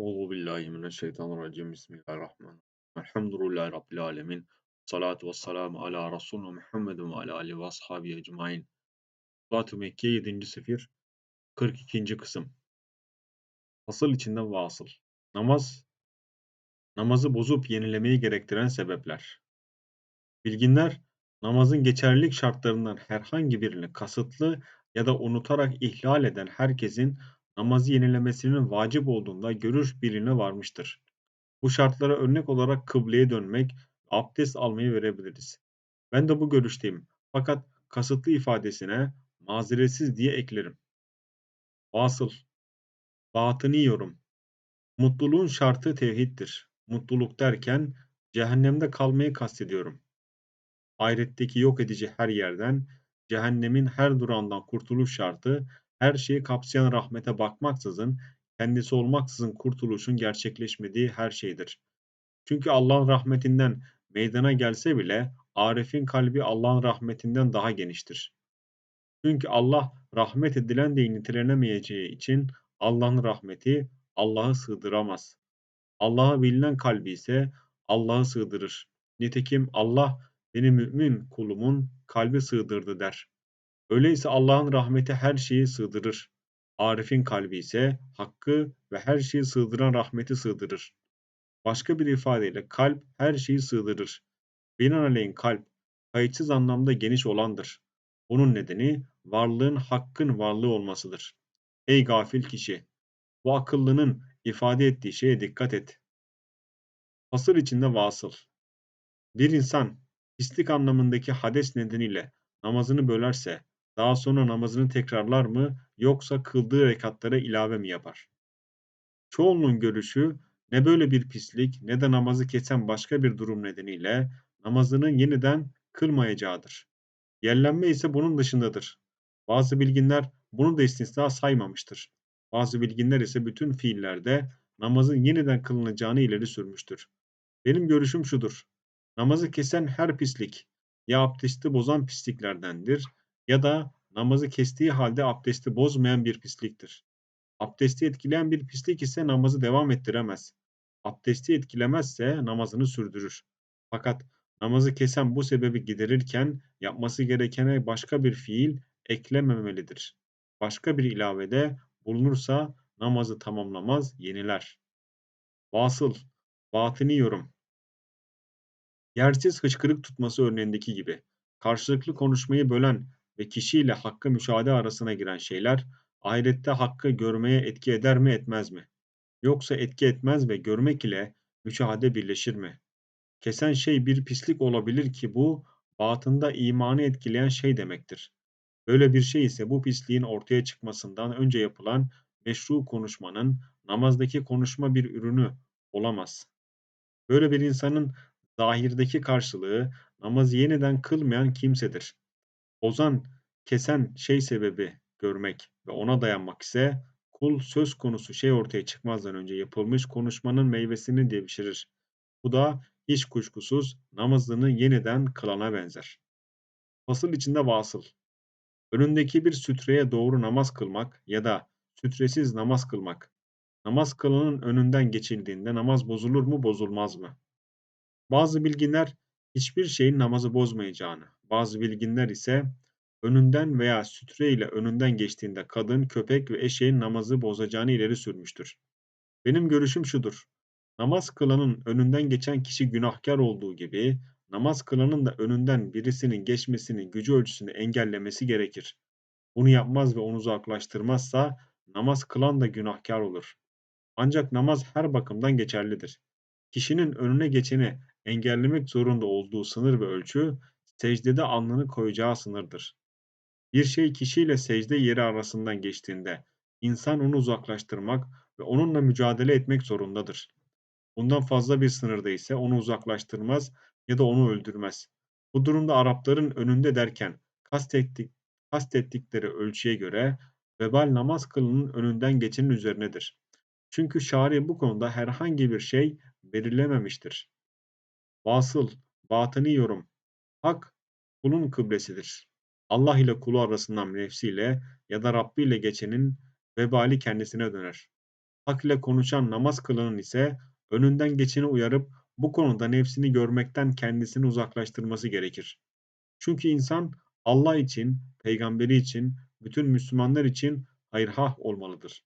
Euzu billahi mineşşeytanirracim. Bismillahirrahmanirrahim. Elhamdülillahi rabbil alamin. Salatu vesselamu ala Resulina Muhammedin ve ala alihi ve ashabihi ecmaîn. Fat-ı Mekke 7. sefir 42. kısım. Fasıl içinde vasıl. Namaz namazı bozup yenilemeyi gerektiren sebepler. Bilginler namazın geçerlilik şartlarından herhangi birini kasıtlı ya da unutarak ihlal eden herkesin namazı yenilemesinin vacip olduğunda görüş birine varmıştır. Bu şartlara örnek olarak kıbleye dönmek, abdest almayı verebiliriz. Ben de bu görüşteyim. Fakat kasıtlı ifadesine mazeretsiz diye eklerim. Vasıl, batını yorum. Mutluluğun şartı tevhiddir. Mutluluk derken cehennemde kalmayı kastediyorum. Ahiretteki yok edici her yerden, cehennemin her durağından kurtuluş şartı her şeyi kapsayan rahmete bakmaksızın, kendisi olmaksızın kurtuluşun gerçekleşmediği her şeydir. Çünkü Allah'ın rahmetinden meydana gelse bile Arif'in kalbi Allah'ın rahmetinden daha geniştir. Çünkü Allah rahmet edilen de nitelenemeyeceği için Allah'ın rahmeti Allah'ı sığdıramaz. Allah'a bilinen kalbi ise Allah'ı sığdırır. Nitekim Allah beni mümin kulumun kalbi sığdırdı der. Öyleyse Allah'ın rahmeti her şeyi sığdırır. Arif'in kalbi ise hakkı ve her şeyi sığdıran rahmeti sığdırır. Başka bir ifadeyle kalp her şeyi sığdırır. Binaenaleyh kalp kayıtsız anlamda geniş olandır. Bunun nedeni varlığın hakkın varlığı olmasıdır. Ey gafil kişi! Bu akıllının ifade ettiği şeye dikkat et. Fasıl içinde vasıl. Bir insan pislik anlamındaki hades nedeniyle namazını bölerse daha sonra namazını tekrarlar mı yoksa kıldığı rekatlara ilave mi yapar? Çoğunluğun görüşü ne böyle bir pislik ne de namazı kesen başka bir durum nedeniyle namazını yeniden kılmayacağıdır. Yerlenme ise bunun dışındadır. Bazı bilginler bunu da istisna saymamıştır. Bazı bilginler ise bütün fiillerde namazın yeniden kılınacağını ileri sürmüştür. Benim görüşüm şudur. Namazı kesen her pislik ya abdesti bozan pisliklerdendir ya da namazı kestiği halde abdesti bozmayan bir pisliktir. Abdesti etkileyen bir pislik ise namazı devam ettiremez. Abdesti etkilemezse namazını sürdürür. Fakat namazı kesen bu sebebi giderirken yapması gerekene başka bir fiil eklememelidir. Başka bir ilavede bulunursa namazı tamamlamaz, yeniler. Vasıl, batini yorum. Yersiz hıçkırık tutması örneğindeki gibi karşılıklı konuşmayı bölen ve kişiyle hakkı müşahede arasına giren şeyler ahirette hakkı görmeye etki eder mi etmez mi? Yoksa etki etmez ve görmek ile müşahede birleşir mi? Kesen şey bir pislik olabilir ki bu batında imanı etkileyen şey demektir. Böyle bir şey ise bu pisliğin ortaya çıkmasından önce yapılan meşru konuşmanın namazdaki konuşma bir ürünü olamaz. Böyle bir insanın zahirdeki karşılığı namazı yeniden kılmayan kimsedir. Bozan, kesen şey sebebi görmek ve ona dayanmak ise kul söz konusu şey ortaya çıkmazdan önce yapılmış konuşmanın meyvesini devşirir. Bu da hiç kuşkusuz namazını yeniden kılana benzer. Fasıl içinde vasıl. Önündeki bir sütreye doğru namaz kılmak ya da sütresiz namaz kılmak. Namaz kılanın önünden geçildiğinde namaz bozulur mu bozulmaz mı? Bazı bilginler hiçbir şeyin namazı bozmayacağını, bazı bilginler ise önünden veya sütre ile önünden geçtiğinde kadın, köpek ve eşeğin namazı bozacağını ileri sürmüştür. Benim görüşüm şudur. Namaz kılanın önünden geçen kişi günahkar olduğu gibi, namaz kılanın da önünden birisinin geçmesini gücü ölçüsünde engellemesi gerekir. Bunu yapmaz ve onu uzaklaştırmazsa namaz kılan da günahkar olur. Ancak namaz her bakımdan geçerlidir. Kişinin önüne geçeni engellemek zorunda olduğu sınır ve ölçü, secdede alnını koyacağı sınırdır. Bir şey kişiyle secde yeri arasından geçtiğinde insan onu uzaklaştırmak ve onunla mücadele etmek zorundadır. Bundan fazla bir sınırda ise onu uzaklaştırmaz ya da onu öldürmez. Bu durumda Arapların önünde derken kastettik, kastettikleri ölçüye göre vebal namaz kılının önünden geçenin üzerinedir. Çünkü şari bu konuda herhangi bir şey belirlememiştir. Vasıl, batını yorum. Hak, kulun kıblesidir. Allah ile kulu arasından nefsiyle ya da Rabbi ile geçenin vebali kendisine döner. Hak ile konuşan namaz kılanın ise önünden geçeni uyarıp bu konuda nefsini görmekten kendisini uzaklaştırması gerekir. Çünkü insan Allah için, peygamberi için, bütün Müslümanlar için hayırhah olmalıdır.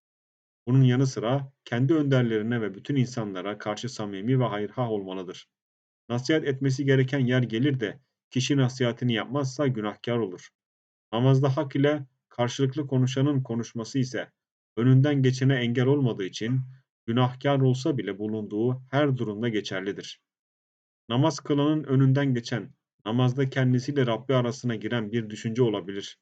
Bunun yanı sıra kendi önderlerine ve bütün insanlara karşı samimi ve hayırhah olmalıdır. Nasihat etmesi gereken yer gelir de kişi nasihatini yapmazsa günahkar olur. Namazda hak ile karşılıklı konuşanın konuşması ise önünden geçene engel olmadığı için günahkar olsa bile bulunduğu her durumda geçerlidir. Namaz kılanın önünden geçen, namazda kendisiyle Rabbi arasına giren bir düşünce olabilir.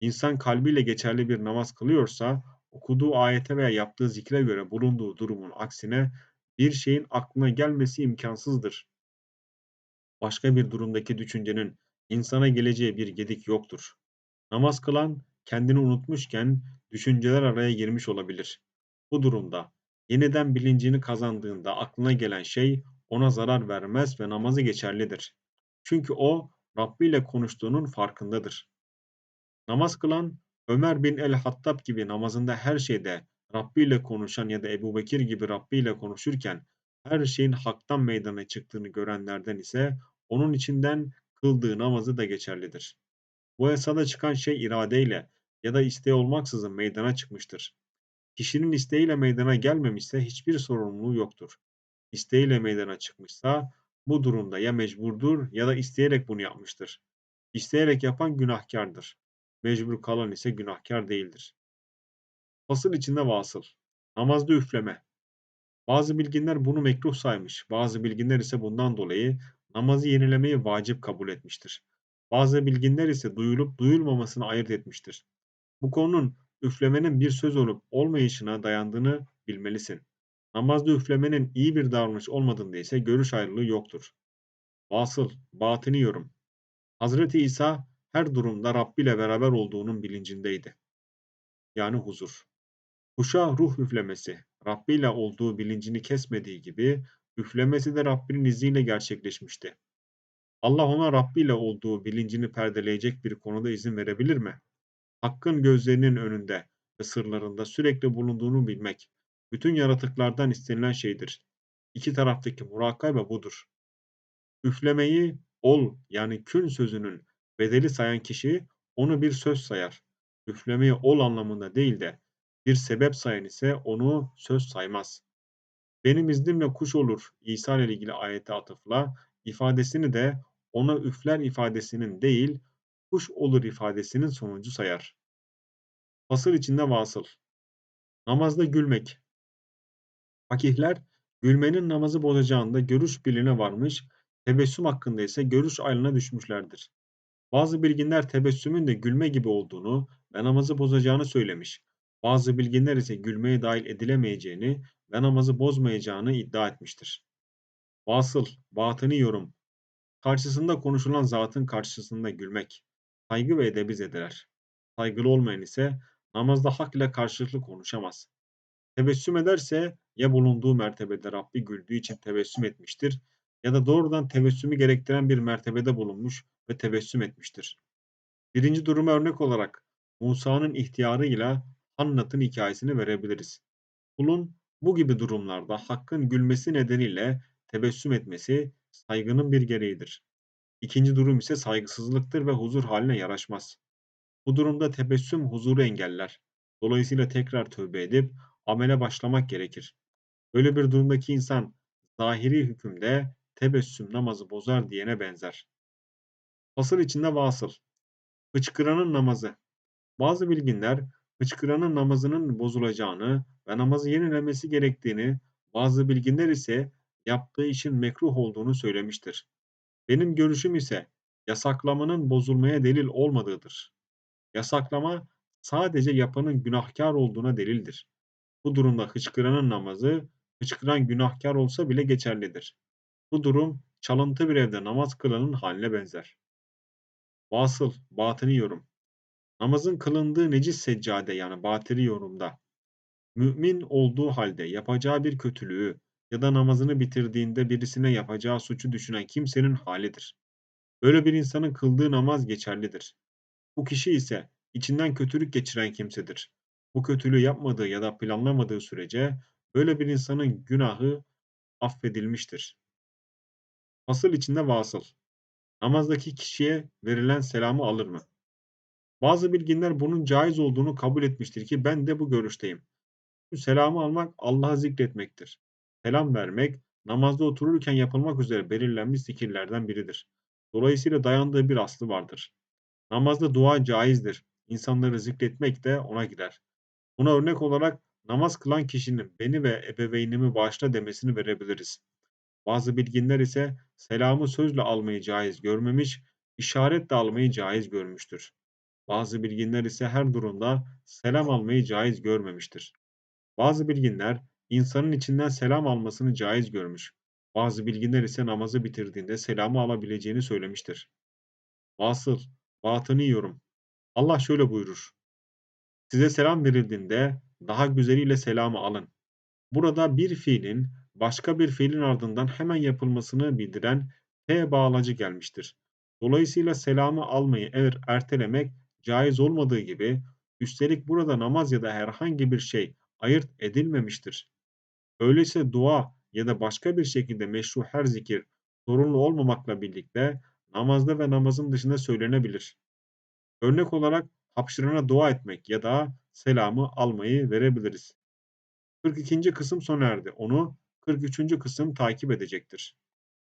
İnsan kalbiyle geçerli bir namaz kılıyorsa, okuduğu ayete veya yaptığı zikre göre bulunduğu durumun aksine bir şeyin aklına gelmesi imkansızdır. Başka bir durumdaki düşüncenin insana geleceği bir gedik yoktur. Namaz kılan kendini unutmuşken düşünceler araya girmiş olabilir. Bu durumda yeniden bilincini kazandığında aklına gelen şey ona zarar vermez ve namazı geçerlidir. Çünkü o Rabbi ile konuştuğunun farkındadır. Namaz kılan Ömer bin el-Hattab gibi namazında her şeyde Rabbi ile konuşan ya da Ebu Bekir gibi Rabbi ile konuşurken her şeyin haktan meydana çıktığını görenlerden ise onun içinden kıldığı namazı da geçerlidir. Bu yasada çıkan şey iradeyle ya da isteği olmaksızın meydana çıkmıştır. Kişinin isteğiyle meydana gelmemişse hiçbir sorumluluğu yoktur. İsteğiyle meydana çıkmışsa bu durumda ya mecburdur ya da isteyerek bunu yapmıştır. İsteyerek yapan günahkardır. Mecbur kalan ise günahkar değildir. Fasıl içinde vasıl. Namazda üfleme. Bazı bilginler bunu mekruh saymış, bazı bilginler ise bundan dolayı namazı yenilemeyi vacip kabul etmiştir. Bazı bilginler ise duyulup duyulmamasını ayırt etmiştir. Bu konunun üflemenin bir söz olup olmayışına dayandığını bilmelisin. Namazda üflemenin iyi bir davranış olmadığında ise görüş ayrılığı yoktur. Vasıl, batini yorum. Hazreti İsa her durumda Rabbi ile beraber olduğunun bilincindeydi. Yani huzur. Huşa ruh üflemesi, Rabbi ile olduğu bilincini kesmediği gibi üflemesi de Rabbinin izniyle gerçekleşmişti. Allah ona Rabbi ile olduğu bilincini perdeleyecek bir konuda izin verebilir mi? Hakkın gözlerinin önünde ve sırlarında sürekli bulunduğunu bilmek, bütün yaratıklardan istenilen şeydir. İki taraftaki murakabe budur. Üflemeyi ol yani kün sözünün bedeli sayan kişi onu bir söz sayar. Üflemeyi ol anlamında değil de bir sebep sayan ise onu söz saymaz. Benim iznimle kuş olur İsa ile ilgili ayete atıfla ifadesini de ona üfler ifadesinin değil kuş olur ifadesinin sonucu sayar. Fasıl içinde vasıl. Namazda gülmek. Fakihler gülmenin namazı bozacağında görüş birliğine varmış, tebessüm hakkında ise görüş ayrılığına düşmüşlerdir. Bazı bilginler tebessümün de gülme gibi olduğunu ve namazı bozacağını söylemiş. Bazı bilginler ise gülmeye dahil edilemeyeceğini ve namazı bozmayacağını iddia etmiştir. Vasıl, batını yorum. Karşısında konuşulan zatın karşısında gülmek, saygı ve edebi zedeler. Saygılı olmayan ise namazda hak ile karşılıklı konuşamaz. Tebessüm ederse ya bulunduğu mertebede Rabbi güldüğü için tebessüm etmiştir ya da doğrudan tebessümü gerektiren bir mertebede bulunmuş ve tebessüm etmiştir. Birinci duruma örnek olarak Musa'nın ihtiyarıyla Hannat'ın hikayesini verebiliriz. Kulun bu gibi durumlarda hakkın gülmesi nedeniyle tebessüm etmesi saygının bir gereğidir. İkinci durum ise saygısızlıktır ve huzur haline yaraşmaz. Bu durumda tebessüm huzuru engeller. Dolayısıyla tekrar tövbe edip amele başlamak gerekir. Böyle bir durumdaki insan zahiri hükümde tebessüm namazı bozar diyene benzer. Fasıl içinde vasıl. Hıçkıranın namazı. Bazı bilginler hıçkıranın namazının bozulacağını ve namazı yenilemesi gerektiğini, bazı bilginler ise yaptığı işin mekruh olduğunu söylemiştir. Benim görüşüm ise yasaklamanın bozulmaya delil olmadığıdır. Yasaklama sadece yapanın günahkar olduğuna delildir. Bu durumda hıçkıranın namazı, hıçkıran günahkar olsa bile geçerlidir. Bu durum çalıntı bir evde namaz kılanın haline benzer. Vasıl, batını yorum. Namazın kılındığı necis seccade yani batiri yorumda. Mümin olduğu halde yapacağı bir kötülüğü ya da namazını bitirdiğinde birisine yapacağı suçu düşünen kimsenin halidir. Böyle bir insanın kıldığı namaz geçerlidir. Bu kişi ise içinden kötülük geçiren kimsedir. Bu kötülüğü yapmadığı ya da planlamadığı sürece Böyle bir insanın günahı affedilmiştir. Fasıl içinde vasıl. Namazdaki kişiye verilen selamı alır mı? Bazı bilginler bunun caiz olduğunu kabul etmiştir ki ben de bu görüşteyim. Selamı almak Allah'ı zikretmektir. Selam vermek namazda otururken yapılmak üzere belirlenmiş zikirlerden biridir. Dolayısıyla dayandığı bir aslı vardır. Namazda dua caizdir. İnsanları zikretmek de ona gider. Buna örnek olarak namaz kılan kişinin beni ve ebeveynimi bağışla demesini verebiliriz. Bazı bilginler ise selamı sözle almayı caiz görmemiş, işaretle almayı caiz görmüştür. Bazı bilginler ise her durumda selam almayı caiz görmemiştir. Bazı bilginler insanın içinden selam almasını caiz görmüş. Bazı bilginler ise namazı bitirdiğinde selamı alabileceğini söylemiştir. Vasıl, batını yorum. Allah şöyle buyurur. Size selam verildiğinde daha güzeliyle selamı alın. Burada bir fiilin başka bir fiilin ardından hemen yapılmasını bildiren T bağlacı gelmiştir. Dolayısıyla selamı almayı eğer ertelemek caiz olmadığı gibi üstelik burada namaz ya da herhangi bir şey ayırt edilmemiştir. Öyleyse dua ya da başka bir şekilde meşru her zikir zorunlu olmamakla birlikte namazda ve namazın dışında söylenebilir. Örnek olarak hapşırana dua etmek ya da selamı almayı verebiliriz. 42. kısım sona erdi. Onu 43. kısım takip edecektir.